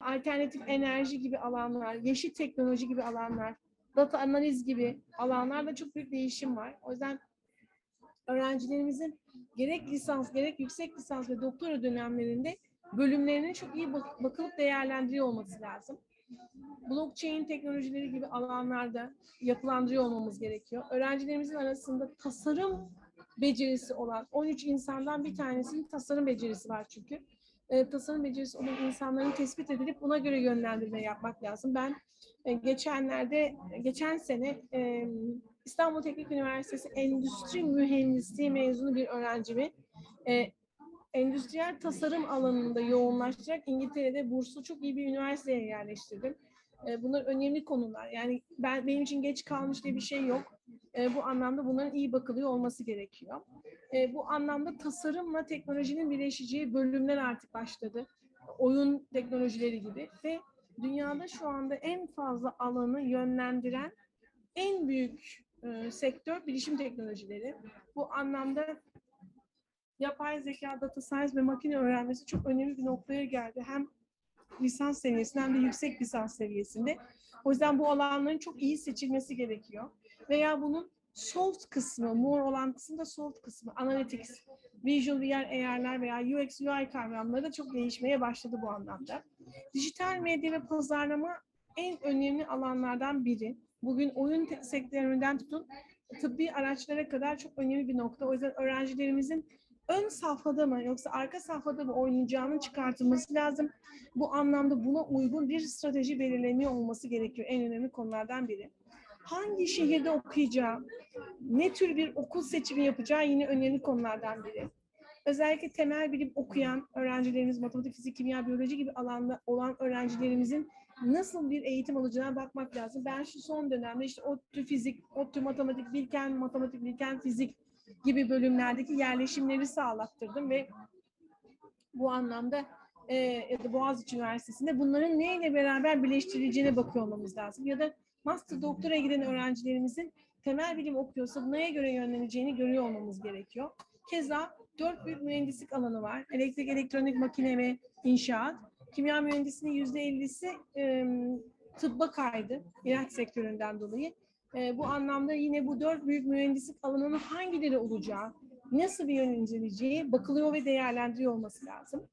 alternatif enerji gibi alanlar, yeşil teknoloji gibi alanlar, data analiz gibi alanlarda çok büyük değişim var. O yüzden öğrencilerimizin gerek lisans, gerek yüksek lisans ve doktora dönemlerinde bölümlerinin çok iyi bak- bakılıp değerlendiriyor olması lazım. Blockchain teknolojileri gibi alanlarda yapılandırıyor olmamız gerekiyor. Öğrencilerimizin arasında tasarım becerisi olan 13 insandan bir tanesinin tasarım becerisi var çünkü. E, tasarım becerisi olan insanların tespit edilip buna göre yönlendirme yapmak lazım. Ben e, geçenlerde, geçen sene e, İstanbul Teknik Üniversitesi Endüstri Mühendisliği mezunu bir öğrencimi e, endüstriyel tasarım alanında yoğunlaştırarak İngiltere'de burslu çok iyi bir üniversiteye yerleştirdim. E, bunlar önemli konular. Yani ben benim için geç kalmış diye bir şey yok. E, bu anlamda bunların iyi bakılıyor olması gerekiyor. E, bu anlamda tasarımla teknolojinin birleşeceği bölümler artık başladı. Oyun teknolojileri gibi ve dünyada şu anda en fazla alanı yönlendiren en büyük e, sektör bilişim teknolojileri. Bu anlamda yapay zeka, data science ve makine öğrenmesi çok önemli bir noktaya geldi. Hem lisans seviyesinde hem de yüksek lisans seviyesinde. O yüzden bu alanların çok iyi seçilmesi gerekiyor. Veya bunun soft kısmı, more olan kısmı da soft kısmı, analytics, visual VR, AR'lar veya UX, UI kavramları da çok değişmeye başladı bu anlamda. Dijital medya ve pazarlama en önemli alanlardan biri. Bugün oyun sektöründen tutun tıbbi araçlara kadar çok önemli bir nokta. O yüzden öğrencilerimizin ön safhada mı yoksa arka safhada mı oynayacağının çıkartılması lazım. Bu anlamda buna uygun bir strateji belirleniyor olması gerekiyor. En önemli konulardan biri. Hangi şehirde okuyacağı, ne tür bir okul seçimi yapacağı yine önemli konulardan biri. Özellikle temel bilim okuyan öğrencilerimiz, matematik, fizik, kimya, biyoloji gibi alanda olan öğrencilerimizin nasıl bir eğitim alacağına bakmak lazım. Ben şu son dönemde işte ODTÜ fizik, ODTÜ matematik, Bilken matematik, Bilken fizik gibi bölümlerdeki yerleşimleri sağlattırdım ve bu anlamda e, ya da Boğaziçi Üniversitesi'nde bunların neyle beraber birleştirileceğine bakıyor olmamız lazım. Ya da master doktora giden öğrencilerimizin temel bilim okuyorsa neye göre yönleneceğini görüyor olmamız gerekiyor. Keza dört büyük mühendislik alanı var. Elektrik, elektronik, makine ve inşaat. Kimya mühendisliğinin yüzde ellisi tıbba kaydı ilaç sektöründen dolayı. E, bu anlamda yine bu dört büyük mühendislik alanının hangileri olacağı, nasıl bir yönleneceği bakılıyor ve değerlendiriyor olması lazım.